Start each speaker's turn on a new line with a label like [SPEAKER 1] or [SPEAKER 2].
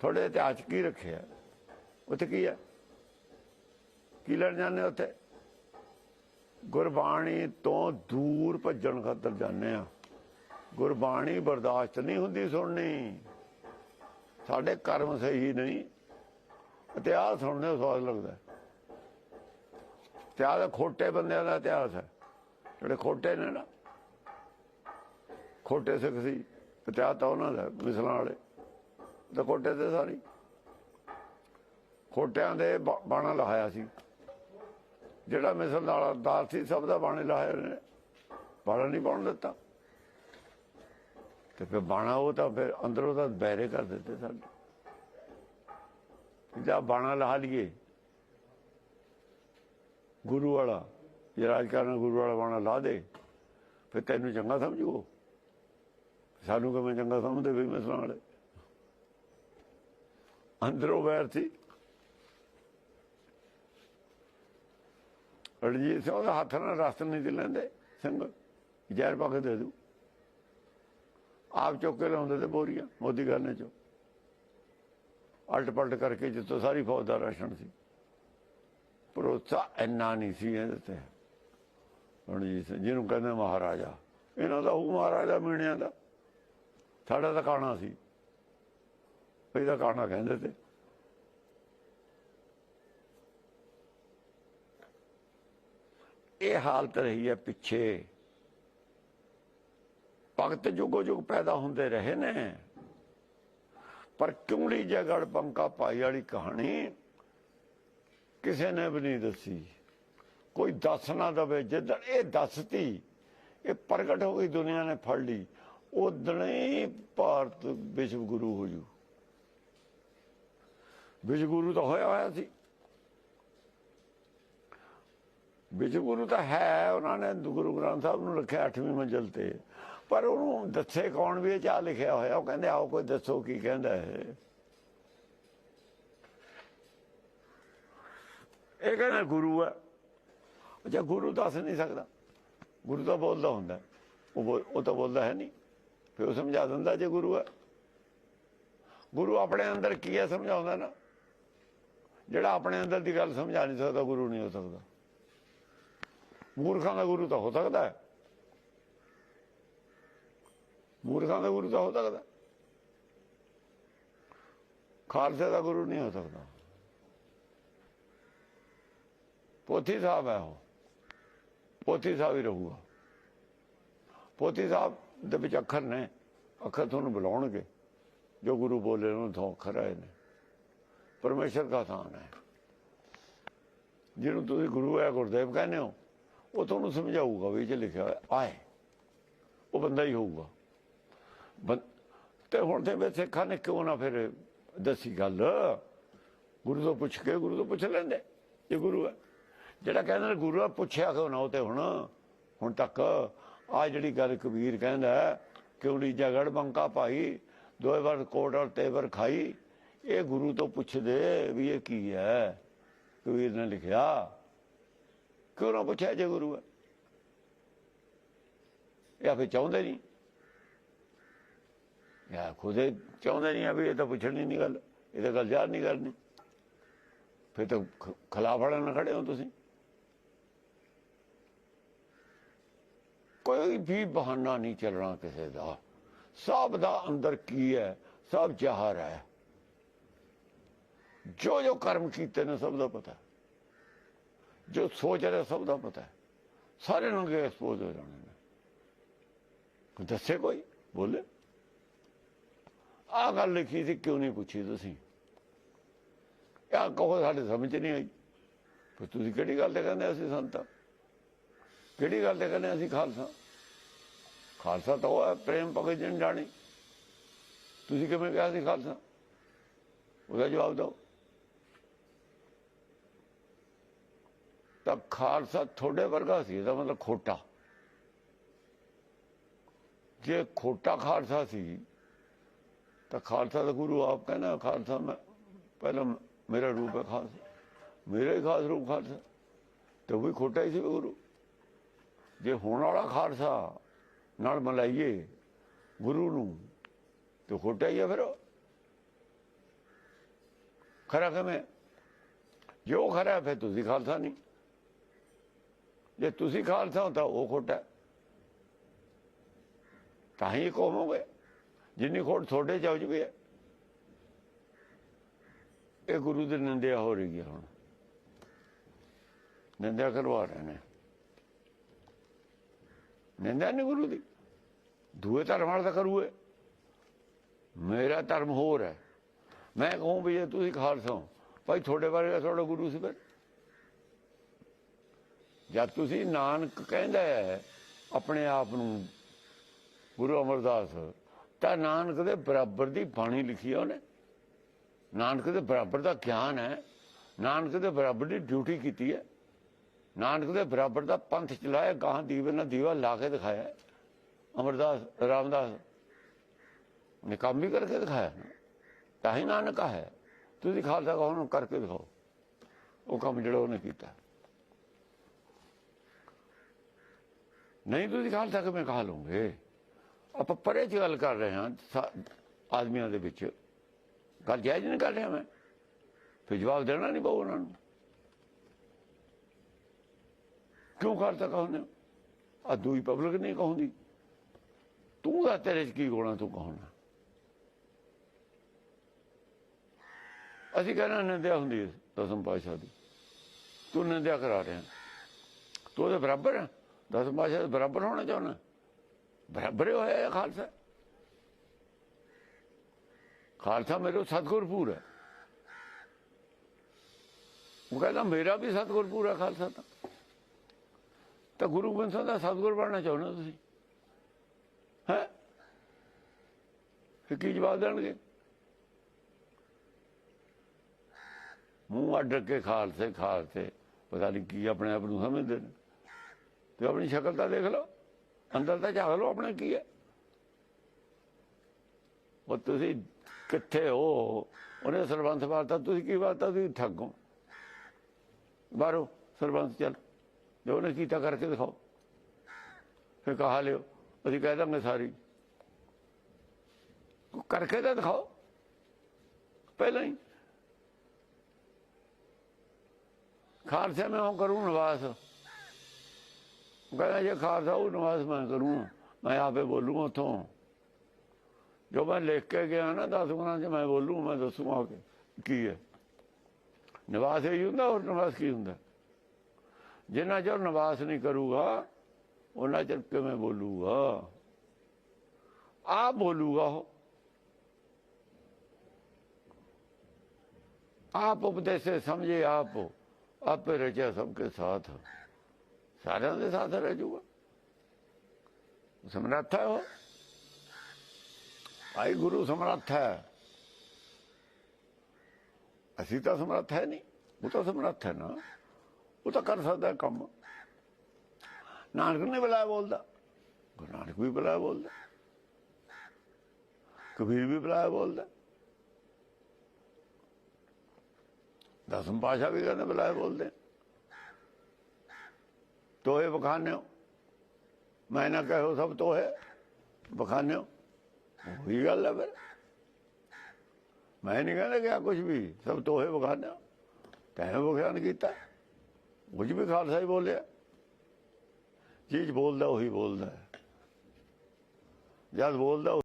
[SPEAKER 1] ਤੁਹਾਡੇ ਇਤਿਹਾਸ 'ਚ ਕੀ ਰੱਖਿਆ ਉੱਥੇ ਕੀ ਹੈ ਕੀ ਲੈਣ ਜਾਂਦੇ ਉੱਥੇ? ਗੁਰਬਾਣੀ ਤੋਂ ਦੂਰ ਭੱਜਣ ਖਾਤਰ ਜਾਂਦੇ ਆ। ਗੁਰਬਾਣੀ ਬਰਦਾਸ਼ਤ ਨਹੀਂ ਹੁੰਦੀ ਸੁਣਨੀ। ਸਾਡੇ ਕਰਮ ਸਹੀ ਨਹੀਂ। ਇਤਿਹਾਸ ਸੁਣਨੇ ਸਵਾਦ ਲੱਗਦਾ। ਇਤਿਹਾਸ ਖੋਟੇ ਬੰਦਿਆਂ ਦਾ ਇਤਿਹਾਸ ਹੈ। ਜਿਹੜੇ ਖੋਟੇ ਨੇ ਨਾ, ਖੋਟੇ ਸਿੱਖ ਸੀ, ਇਤਿਹਾਸ ਤਾਂ ਉਹਨਾਂ ਦਾ ਮਿਸਲਾਂ ਵਾਲੇ। ਤਾਂ ਤੇ ਸਾਰੀ। ਖੋਟਿਆਂ ਦੇ ਬਾਣਾ ਲਹਾਇਆ ਸੀ। ਜਿਹੜਾ ਮਿਸਲ ਨਾਲ ਦਾਰ ਸੀ, ਸਭ ਦਾ ਬਾਣੇ ਲਾਇਆ ਨੇ। ਬਾਣਾ ਨਹੀਂ ਪਾਉਣ ਦਿੱਤਾ। ਤੇ ਫਿਰ ਬਾਣਾ ਉਹ ਤਾਂ ਫਿਰ ਅੰਦਰੋਂ ਤਾਂ ਬੈਰੇ ਕਰ ਦਿੱਤੇ ਸਾਡੇ। ਜਾਂ ਬਾਣਾ ਲਾ ਲਈਏ। ਗੁਰੂ ਵਾਲਾ, ਜੇ ਰਾਜ ਗੁਰੂ ਵਾਲਾ ਬਾਣਾ ਲਾ ਦੇ, ਫਿਰ ਤੈਨੂੰ ਚੰਗਾ ਸਮਝੂ ਸਾਨੂੰ ਕਿਵੇਂ ਚੰਗਾ ਸਮਝਦੇ ਵੀ ਮਿਸਲਾਂ ਵਾਲੇ? ਅੰਦਰੋਂ ਬੈਰ ਸੀ ਰਣਜੀਤ ਸਿੰਘ ਉਹਦਾ ਹੱਥ ਨਾਲ ਰਸਤ ਨਹੀਂ ਸੀ ਲੈਂਦੇ, ਸਿੰਘ। ਜ਼ਹਿਰ ਪਾ ਕੇ ਦੇ ਦੂ ਆਪ ਚੁੱਕ ਕੇ ਲਾਉਂਦੇ ਤੇ ਬੋਰੀਆਂ ਮੋਦੀ ਗਾਨੇ ਚੋਂ। ਅਲਟ ਪਲਟ ਕਰਕੇ ਜਿੱਤੋਂ ਸਾਰੀ ਫੌਜ ਦਾ ਰਾਸ਼ਨ ਸੀ। ਭਰੋਸਾ ਇੰਨਾ ਨਹੀਂ ਸੀ ਇਹਦੇ ਤੇ। ਰਣਜੀਤ ਸਿੰਘ ਜਿਹਨੂੰ ਕਹਿੰਦੇ ਮਹਾਰਾਜਾ। ਇਹਨਾਂ ਦਾ ਉਹ ਮਹਾਰਾਜਾ, ਮੀਣਿਆਂ ਦਾ। ਸਾਡਾ ਤਾਂ ਕਾਣਾ ਸੀ। ਇਹਦਾ ਕਾਣਾ ਕਹਿੰਦੇ ਤੇ। ਇਹ ਹਾਲਤ ਰਹੀ ਹੈ ਪਿੱਛੇ। ਭਗਤ ਜੁਗੋ ਜੁਗ ਪੈਦਾ ਹੁੰਦੇ ਰਹੇ ਨੇ। ਪਰ ਕਿਉਂੜੀ ਜਗੜ ਬੰਕਾ ਪਾਈ ਵਾਲੀ ਕਹਾਣੀ ਕਿਸੇ ਨੇ ਵੀ ਨਹੀਂ ਦੱਸੀ? ਕੋਈ ਦੱਸ ਨਾ ਦਵੇ। ਜਿੱਦਣ ਇਹ ਦੱਸਤੀ, ਇਹ ਪ੍ਰਗਟ ਹੋ ਗਈ ਦੁਨੀਆ ਨੇ ਫੜ ਲਈ। ਉਦਣੇ ਭਾਰਤ ਵਿਸ਼ਵ ਗੁਰੂ ਹੋ ਜੂ। ਵਿਸ਼ਵ ਗੁਰੂ ਤਾਂ ਹੋਇਆ ਹੋਇਆ ਸੀ। ਵਿਸ਼ਵ ਗੁਰੂ ਤਾਂ ਹੈ, ਉਹਨਾਂ ਨੇ ਗੁਰੂ ਗ੍ਰੰਥ ਸਾਹਿਬ ਨੂੰ ਰੱਖਿਆ 8ਵੀਂ ਮੰਜ਼ਲ ਤੇ। ਪਰ ਉਹਨੂੰ ਦੱਸੇ ਕੌਣ ਵੀ ਇਹ ਚਾ ਲਿਖਿਆ ਹੋਇਆ, ਉਹ ਕਹਿੰਦੇ, ਆਓ ਕੋਈ ਦੱਸੋ ਕੀ ਕਹਿੰਦਾ ਹੈ ਇਹ ਕਹਿੰਦਾ ਗੁਰੂ ਹੈ। ਅੱਛਾ, ਗੁਰੂ ਦੱਸ ਨਹੀਂ ਸਕਦਾ। ਗੁਰੂ ਤਾਂ ਬੋਲਦਾ ਹੁੰਦਾ। ਉਹ ਬੋਲ- ਉਹ ਤਾਂ ਬੋਲਦਾ ਹੈ ਨਹੀਂ। ਫਿਰ ਉਹ ਸਮਝਾ ਦਿੰਦਾ ਜੇ ਗੁਰੂ ਹੈ। ਗੁਰੂ ਆਪਣੇ ਅੰਦਰ ਕੀ ਹੈ ਸਮਝਾਉਂਦਾ ਨਾ। ਜਿਹੜਾ ਆਪਣੇ ਅੰਦਰ ਦੀ ਗੱਲ ਸਮਝਾ ਨਹੀਂ ਸਕਦਾ, ਗੁਰੂ ਨਹੀਂ ਹੋ ਸਕਦਾ। ਮੂਰਖਾਂ ਦਾ ਗੁਰੂ ਤਾਂ ਹੋ ਸਕਦਾ ਹੈ। ਮੂਰਖਾਂ ਦਾ ਗੁਰੂ ਤਾਂ ਹੋ ਸਕਦਾ ਖਾਲਸੇ ਦਾ ਗੁਰੂ ਨਹੀਂ ਹੋ ਸਕਦਾ। ਪੋਥੀ ਸਾਹਿਬ ਹੈ ਉਹ। ਪੋਥੀ ਸਾਹਿਬ ਹੀ ਰਹੂਗਾ। ਪੋਥੀ ਸਾਹਿਬ ਦੇ ਵਿੱਚ ਅੱਖਰ ਨੇ। ਅੱਖਰ ਤੁਹਾਨੂੰ ਬੁਲਾਉਣਗੇ। ਜੋ ਗੁਰੂ ਬੋਲੇ ਉਹਨੂੰ ਤੋਂ ਅੱਖਰ ਆਏ ਨੇ। ਪਰਮੇਸ਼ਰ ਦਾ ਥਾਨ ਹੈ। ਜਿਹਨੂੰ ਤੁਸੀਂ ਗੁਰੂ ਹੈ, ਗੁਰਦੇਵ ਕਹਿੰਦੇ ਹੋ, ਉਹ ਤੁਹਾਨੂੰ ਸਮਝਾਊਗਾ ਵੀ ਇਹ ਲਿਖਿਆ ਹੋਇਆ, ਆਏ। ਉਹ ਬੰਦਾ ਹੀ ਹੋਊਗਾ। ਤੇ ਹੁਣ ਤੇ ਵੇ ਸਿੱਖਾਂ ਨੇ ਕਿਉਂ ਨਾ ਫਿਰ ਦੱਸੀ ਗੱਲ? ਗੁਰੂ ਤੋਂ ਪੁੱਛ ਕੇ ਗੁਰੂ ਤੋਂ ਪੁੱਛ ਲੈਂਦੇ ਇਹ ਗੁਰੂ ਹੈ। ਜਿਹੜਾ ਕਹਿੰਦਾ ਗੁਰੂ ਆ, ਪੁੱਛਿਆ ਕਿਉਂ ਨਾ ਉਹ ਤੇ ਹੁਣ ਹੁਣ ਤੱਕ। ਆ ਜਿਹੜੀ ਗੱਲ ਕਬੀਰ ਕਹਿੰਦਾ, ਕਿਉਂ ਨੀ ਜਗੜ ਬੰਕਾ ਭਾਈ, ਦੋਏ ਵਾਰ ਕੋਟ ਔਰ ਤੇਵਰ ਖਾਈ ਇਹ ਗੁਰੂ ਤੋਂ ਪੁੱਛਦੇ ਵੀ ਇਹ ਕੀ ਹੈ? ਕਬੀਰ ਨੇ ਲਿਖਿਆ? ਕਿਉਂ ਨਾ ਪੁੱਛਿਆ ਜੇ ਗੁਰੂ ਹੈ? ਇਹ ਆਪੇ ਚਾਹੁੰਦੇ ਨਹੀਂ। ਯਾ ਖੁਦੇ ਚਾਹੁੰਦੇ ਨਹੀਂ ਆ ਵੀ ਇਹ ਤਾਂ ਪੁੱਛਣੀ ਨਹੀਂ ਗੱਲ, ਇਹ ਤਾਂ ਗੱਲ ਯਾਦ ਨਹੀਂ ਕਰਨੀ। ਫਿਰ ਤਾਂ ਖਿਲਾਫ ਵਾਲਿਆਂ ਨਾਲ ਖੜੇ ਹੋ ਤੁਸੀਂ। ਕੋਈ ਵੀ ਬਹਾਨਾ ਨਹੀਂ ਚੱਲਣਾ ਕਿਸੇ ਦਾ। ਸਭ ਦਾ ਅੰਦਰ ਕੀ ਹੈ? ਸਭ ਜ਼ਾਹਰ ਹੈ। ਜੋ ਜੋ ਕਰਮ ਕੀਤੇ ਨੇ ਸਭ ਦਾ ਪਤਾ ਜੋ ਸੋਚ ਰਿਹਾ ਸਭ ਦਾ ਪਤਾ ਹੈ। ਸਾਰੇ ਨੂੰ ਕੇ ਐਕਸਪੋਜ਼ ਹੋ ਜਾਣੇ ਨੇ ਦੱਸੇ ਕੋਈ? ਬੋਲੇ। ਆ ਗੱਲ ਲਿਖੀ ਸੀ, ਕਿਉਂ ਨਹੀਂ ਪੁੱਛੀ ਤੁਸੀਂ? ਆ ਕਹੋ, ਸਾਡੇ ਸਮਝ 'ਚ ਨਹੀਂ ਆਈ। ਫਿਰ ਤੁਸੀਂ ਕਿਹੜੀ ਗੱਲ ਤੇ ਕਹਿੰਦੇ ਅਸੀਂ ਸੰਤਾਂ ਕਿਹੜੀ ਗੱਲ ਤੇ ਕਹਿੰਦੇ ਅਸੀਂ ਖਾਲਸਾ? ਖਾਲਸਾ ਤਾਂ ਉਹ ਹੈ, ਪ੍ਰੇਮ ਭਗਤ ਜਨ ਜਾਣੀ। ਤੁਸੀਂ ਕਿਵੇਂ ਕਿਹਾ ਸੀ ਖਾਲਸਾ? ਉਹਦਾ ਜਵਾਬ ਦਿਓ। ਤਾਂ ਖਾਲਸਾ ਤੁਹਾਡੇ ਵਰਗਾ ਸੀ, ਇਹਦਾ ਮਤਲਬ ਖੋਟਾ। ਜੇ ਖੋਟਾ ਖਾਲਸਾ ਸੀ, ਤਾਂ ਖਾਲਸਾ ਦਾ ਗੁਰੂ ਆਪ ਕਹਿੰਦਾ, ਖਾਲਸਾ ਮੈਂ ਪਹਿਲਾਂ ਮੇਰਾ ਰੂਪ ਹੈ ਖਾਲਸਾ, ਮੇਰਾ ਹੀ ਖਾਸ ਰੂਪ ਖਾਲਸਾ, ਤੇ ਉਹ ਵੀ ਖੋਟਾ ਹੀ ਸੀ ਗੁਰੂ। ਜੇ ਹੋਣ ਵਾਲਾ ਖਾਲਸਾ ਨਾਲ ਮਲਾਈਏ ਗੁਰੂ ਨੂੰ, ਤੇ ਖੋਟਾ ਹੀ ਹੈ ਫਿਰ ਉਹ। ਖਰਾ ਕਿਵੇਂ? ਜੇ ਉਹ ਖਰਾ ਫਿਰ ਤੁਸੀਂ ਖਾਲਸਾ ਨਹੀਂ। ਜੇ ਤੁਸੀਂ ਖਾਲਸਾ ਹੋ ਤਾਂ ਉਹ ਖੋਟਾ ਹੈ। ਤਾਂ ਹੀ ਕਹੋਗੇ ਜਿੰਨੀ ਖੋਟ ਤੁਹਾਡੇ ਚ ਹੋ। ਜਵੇ ਇਹ ਗੁਰੂ ਦੀ ਨਿੰਦਿਆ ਹੋ ਰਹੀ ਹੈ ਹੁਣ। ਨਿੰਦਿਆ ਕਰਵਾ ਰਹੇ ਨੇ। ਨਿੰਦਿਆ ਨਹੀਂ ਗੁਰੂ ਦੀ। ਦੂਏ ਧਰਮ ਵਾਲਾ ਤਾਂ ਕਰੂਏ। ਮੇਰਾ ਧਰਮ ਹੋਰ ਹੈ। ਮੈਂ ਕਹੂੰ ਵੀ ਜੇ ਤੁਸੀਂ ਖਾਲਸਾ ਹੋ, ਭਾਈ ਤੁਹਾਡੇ ਬਾਰੇ ਤਾਂ ਤੁਹਾਡਾ ਗੁਰੂ ਸੀ ਫਿਰ। ਜਦ ਤੁਸੀਂ ਨਾਨਕ ਕਹਿੰਦਾ ਹੈ ਆਪਣੇ ਆਪ ਨੂੰ ਗੁਰੂ ਅਮਰਦਾਸ, ਤਾਂ ਨਾਨਕ ਦੇ ਬਰਾਬਰ ਦੀ ਬਾਣੀ ਲਿਖੀ ਹੈ ਉਹਨੇ। ਨਾਨਕ ਦੇ ਬਰਾਬਰ ਦਾ ਗਿਆਨ ਹੈ। ਨਾਨਕ ਦੇ ਬਰਾਬਰ ਦੀ ਡਿਊਟੀ ਕੀਤੀ ਹੈ। ਨਾਨਕ ਦੇ ਬਰਾਬਰ ਦਾ ਪੰਥ ਚਲਾਇਆ ਗਾਂ ਦੀਵੇ ਨਾਲ ਦੀਵਾ ਲਾ ਕੇ ਦਿਖਾਇਆ। ਅਮਰਦਾਸ, ਰਾਮਦਾਸ ਨੇ ਕੰਮ ਵੀ ਕਰਕੇ ਦਿਖਾਇਆ ਨਾ। ਤਾਂ ਹੀ ਨਾਨਕ ਹੈ। ਤੁਸੀਂ ਖਾਲਸਾ ਕਹੋ, ਉਹਨੂੰ ਕਰਕੇ ਦਿਖਾਓ। ਉਹ ਕੰਮ ਜਿਹੜਾ ਉਹਨੇ ਕੀਤਾ। ਨਹੀਂ, ਤੁਸੀਂ ਕੱਲ੍ਹ ਤੱਕ ਮੈਂ ਕਹਾ ਲਓਗੇ ਆਪਾਂ ਪਰੇ ਚ ਗੱਲ ਕਰ ਰਹੇ ਹਾਂ ਆਦਮੀਆਂ ਦੇ ਵਿੱਚ। ਗੱਲ ਜਾਇਜ਼ ਨਹੀਂ ਕਰ ਰਿਹਾ ਮੈਂ। ਫਿਰ ਜਵਾਬ ਦੇਣਾ ਨਹੀਂ ਪਊ ਉਹਨਾਂ ਨੂੰ। ਕਿਉਂ ਖਾਲਸਾ ਕਹੋਨੇ ਆ ਦੂਈ ਪਬਲਿਕ ਨਹੀਂ ਕਹੋਂਦੀ। ਤੂੰ ਦਾ ਤੇਰੇ ਚ ਕੀ ਗੋਣਾ ਤੂੰ ਕਹੋਣਾ ਅਸੀਂ ਕਹਿੰਦੇ ਨਿੰਦਿਆ ਹੁੰਦੀ ਦਸਮ ਪਾਸ਼ਾ ਦੀ। ਤੂੰ ਨਿੰਦਿਆ ਕਰਾ ਰਿਹਾ। ਤੂੰ ਉਹਦੇ ਬਰਾਬਰ ਹੈ ਦਸ ਪਾਸ਼ਾ ਬਰਾਬਰ ਹੋਣਾ ਚਾਹੁੰਦਾ। ਬਰਾਬਰ ਹੋਇਆ ਇਹ ਖਾਲਸਾ? ਖਾਲਸਾ ਮੇਰੇ ਸਤਗੁਰ ਪੂਰਾ। ਉਹ ਕਹਿੰਦਾ, ਮੇਰਾ ਵੀ ਸਤਗੁਰ ਪੂਰਾ ਖਾਲਸਾ ਤਾਂ। ਤਾਂ ਗੁਰੂ ਗ੍ਰੰਥ ਸਾਹਿਬ ਦਾ ਸਤਗੁਰ ਬਣਨਾ ਚਾਹੁੰਦੇ ਤੁਸੀਂ? ਹੈ? ਫਿਰ ਕੀ ਜਵਾਬ ਦੇਣਗੇ? ਮੂੰਹ ਅੱਡ ਕੇ ਖਾਲਸੇ ਖਾਲਸੇ, ਪਤਾ ਨਹੀਂ ਕੀ ਆਪਣੇ ਆਪ ਨੂੰ ਸਮਝਦੇ ਨੇ। ਤੇ ਆਪਣੀ ਸ਼ਕਲ ਤਾਂ ਦੇਖ ਲਓ। ਅੰਦਰ ਤਾਂ ਝਾਕ ਲਓ, ਆਪਣਾ ਕੀ ਹੈ? ਉਹ ਤੁਸੀਂ ਕਿੱਥੇ ਹੋ? ਉਹਨੇ ਸਰਬੰਸ ਵਾਰਤਾ, ਤੁਸੀਂ ਕੀ ਵਾਰਤਾ? ਤੁਸੀਂ ਠੱਗੋ ਬਾਹਰੋਂ ਸਰਬੰਸ ਚੱਲ। ਜੋ ਉਹਨੇ ਕੀਤਾ ਕਰਕੇ ਦਿਖਾਓ। ਫਿਰ ਕਹਾ ਲਿਓ, ਅਸੀਂ ਕਹਿ ਦਾਂਗੇ ਸਾਰੀ। ਕਰਕੇ ਤਾਂ ਦਿਖਾਓ। ਪਹਿਲਾਂ ਹੀ। ਖਾਲਸੇ ਮੈਂ ਉਹ ਕਰੂੰ ਨਿਵਾਸ। ਕਹਿੰਦਾ ਜੇ ਖਾਲਸਾ ਉਹ ਨਿਵਾਸ ਮੈਂ ਕਰੂੰ ਮੈਂ ਆਪੇ ਬੋਲੂੰ ਉਥੋਂ ਜੋ ਮੈਂ ਲਿਖ ਕੇ ਗਿਆ ਨਾ ਦਸ ਗੁਣਾ ਚ ਮੈਂ ਬੋਲੂੰ ਮੈਂ ਦੱਸੂਗਾ ਕਿ ਕੀ ਹੈ ਨਿਵਾਸ ਇਹ ਹੁੰਦਾ ਹੋਰ ਨਿਵਾਸ ਕੀ ਹੁੰਦਾ ਜਿੰਨਾ ਚਿਰ ਨਿਵਾਸ ਨਹੀਂ ਕਰੂਗਾ ਉਹਨਾਂ ਚਿਰ ਕਿਵੇਂ ਬੋਲੂਗਾ ਆ ਬੋਲੂਗਾ ਉਹ ਆਪ ਉਪਦੇਸੇ ਸਮਝੇ ਆਪ ਆਪੇ ਰਚਿਆ ਸਭ ਕੇ ਸਾਥ ਸਾਰਿਆਂ ਦੇ ਸਾਥ ਰਹਿ ਜੂਗਾ ਸਮਰੱਥ ਹੈ ਉਹ। ਭਾਈ ਗੁਰੂ ਸਮਰੱਥ ਹੈ। ਅਸੀਂ ਤਾਂ ਸਮਰੱਥ ਹੈ ਨਹੀਂ। ਉਹ ਤਾਂ ਸਮਰੱਥ ਹੈ ਨਾ। ਉਹ ਤਾਂ ਕਰ ਸਕਦਾ ਕੰਮ। ਨਾਨਕ ਨੇ ਬੁਲਾਇਆ ਬੋਲਦਾ। ਗੁਰੂ ਨਾਨਕ ਵੀ ਬੁਲਾਇਆ ਬੋਲਦਾ। ਕਬੀਰ ਵੀ ਬੁਲਾਇਆ ਬੋਲਦਾ। ਦਸਮ ਪਾਸ਼ਾ ਵੀ ਕਹਿੰਦੇ ਬੁਲਾਇਆ ਬੋਲਦੇ। ਤੋਏ ਬਖਾਨਿਓ ਮੈਂ ਨਾ ਕਹੋ ਸਭ ਤੋਏ ਬਖਾਨਿਓ ਉਹੀ ਗੱਲ ਹੈ ਫਿਰ। ਮੈਂ ਨਹੀਂ ਕਹਿੰਦਾ ਕਿ ਕੁਝ ਵੀ, ਸਭ ਤੋਹੇ ਬਖਾਨਿਓ ਤੈਨੂੰ ਬਖਾਨ ਕੀਤਾ। ਕੁਝ ਵੀ ਖਾਲਸਾ ਹੀ ਬੋਲਿਆ। ਚੀਜ਼ ਬੋਲਦਾ, ਉਹੀ ਬੋਲਦਾ। ਜਦ ਬੋਲਦਾ